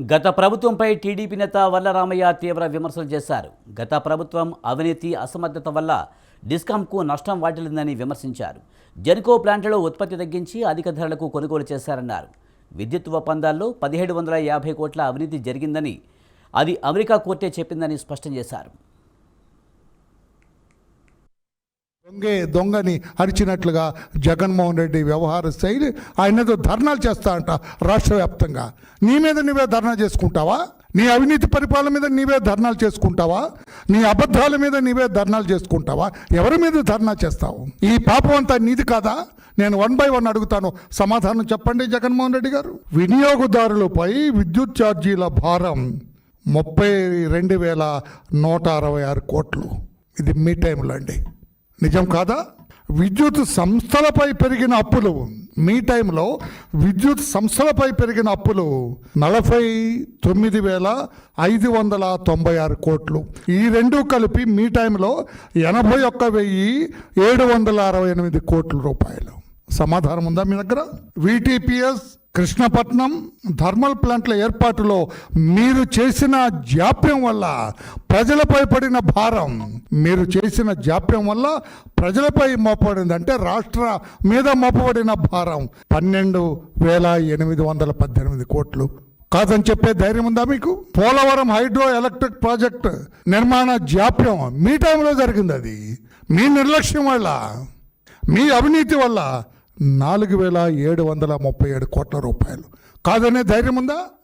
గత ప్రభుత్వంపై టీడీపీ నేత వల్లరామయ్య తీవ్ర విమర్శలు చేశారు. గత ప్రభుత్వం అవినీతి అసమర్థత వల్ల డిస్కాంకు నష్టం వాటిల్లిందని విమర్శించారు. జెన్కో ప్లాంట్లో ఉత్పత్తి తగ్గించి అధిక ధరలకు కొనుగోలు చేశారన్నారు. విద్యుత్ ఒప్పందాల్లో పదిహేడు వందల యాభై కోట్ల అవినీతి జరిగిందని అది అమెరికా కోర్టే చెప్పిందని స్పష్టం చేశారు. దొంగే దొంగని అరిచినట్లుగా జగన్మోహన్ రెడ్డి వ్యవహార శైలి ఆయన ఏదో ధర్నాలు చేస్తా అంట రాష్ట్ర వ్యాప్తంగా నీ మీద నీవే ధర్నా చేసుకుంటావా? నీ అవినీతి పరిపాలన మీద నీవే ధర్నాలు చేసుకుంటావా? నీ అబద్ధాల మీద నీవే ధర్నాలు చేసుకుంటావా? ఎవరి మీద ధర్నా చేస్తావు? ఈ పాపం అంతా నీది కాదా? నేను వన్ బై వన్ అడుగుతాను. సమాధానం చెప్పండి జగన్మోహన్ రెడ్డి గారు. వినియోగదారులపై విద్యుత్ ఛార్జీల భారం ముప్పై రెండు వేల నూట అరవై ఆరు కోట్లు. ఇది మీ టైంలో అండి. నిజం కాదా? విద్యుత్ సంస్థలపై పెరిగిన అప్పులు. మీ టైంలో విద్యుత్ సంస్థలపై పెరిగిన అప్పులు నలభై తొమ్మిది వేల ఐదు వందల తొంభై ఆరు కోట్లు. ఈ రెండు కలిపి మీ టైంలో ఎనభై ఒక్క వెయ్యి ఏడు వందల అరవై ఎనిమిది కోట్ల రూపాయలు. సమాధానం ఉందా మీ దగ్గర? విటిపిఎస్ కృష్ణపట్నం థర్మల్ ప్లాంట్ల ఏర్పాటులో మీరు చేసిన జాప్యం వల్ల ప్రజలపై పడిన భారం. మీరు చేసిన జాప్యం వల్ల ప్రజలపై మోపబడింది అంటే రాష్ట్ర మీద మోపబడిన భారం. పన్నెండు వేల ఎనిమిది వందల పద్దెనిమిది కోట్లు. కాదని చెప్పే ధైర్యం ఉందా మీకు? పోలవరం హైడ్రో ఎలక్ట్రిక్ ప్రాజెక్ట్ నిర్మాణ జాప్యం మీ టైంలో జరిగింది అది. మీ నిర్లక్ష్యం వల్ల మీ అవినీతి వల్ల నాలుగు వేల ఏడు వందల ముప్పై ఏడు కోట్ల రూపాయలు. కాదనే ధైర్యం ఉందా?